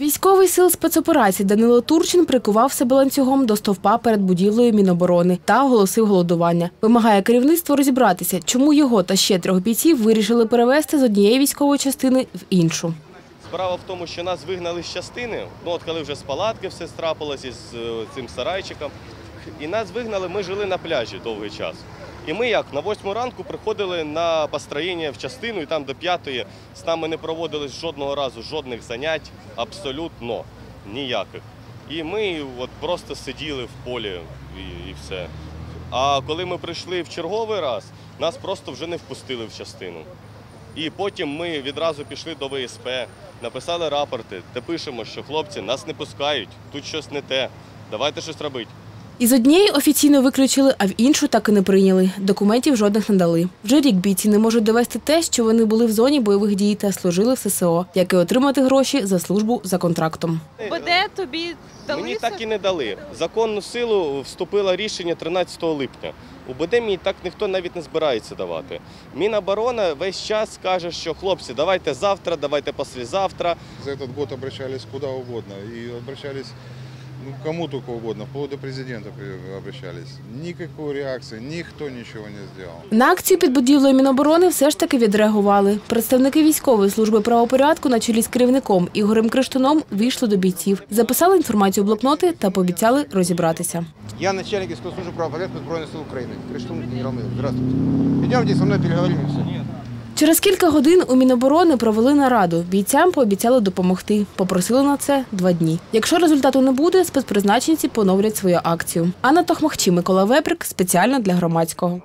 Військовий сил спецоперацій Данило Турчин прикував себе ланцюгом до стовпа перед будівлею Міноборони та оголосив голодування. Вимагає керівництво розібратися, чому його та ще трьох бійців вирішили перевезти з однієї військової частини в іншу. Справа в тому, що нас вигнали з частини. Ну от коли вже з палатки все страпилось із е, цим сарайчиком. І нас вигнали, ми жили на пляжі довгий час. І ми як на восьму ранку приходили на построєння в частину, і там до п'ятої з нами не проводилось жодного разу жодних занять, абсолютно ніяких. І ми от просто сиділи в полі і, і все. А коли ми прийшли в черговий раз, нас просто вже не впустили в частину. І потім ми відразу пішли до ВСП, написали рапорти, де пишемо, що хлопці нас не пускають, тут щось не те. Давайте щось робити. Із однієї офіційно виключили, а в іншу так і не прийняли. Документів жодних не дали. Вже рік бійці не можуть довести те, що вони були в зоні бойових дій та служили в ССО, як і отримати гроші за службу за контрактом. БД тобі дали Мені так і не дали. В законну силу вступило рішення 13 липня. У БД мені так ніхто навіть не збирається давати. Міноборона весь час каже, що хлопці, давайте завтра, давайте післязавтра. За этот год обращались куда угодно. И обращались ну, к кому только угодно, вплоть до президента при- обращались. Никакой реакции, никто ничего не сделал. На акцію під будівлею Міноборони все ж таки відреагували. Представники військової служби правопорядку на чолі з керівником Ігорем Криштуном вийшли до бійців, записали інформацію в блокноти та пообіцяли розібратися. Я начальник службы правопорядка Збройных сил Украины. Криштун генерал майор. Здравствуйте. Идемте со мной переговорим и все. Через кілька годин у Міноборони провели нараду. Бійцям пообіцяли допомогти. Попросили на це два дні. Якщо результату не буде, спецпризначенці поновлять свою акцію. Анна Тохмахчі, Микола Веприк спеціально для громадського.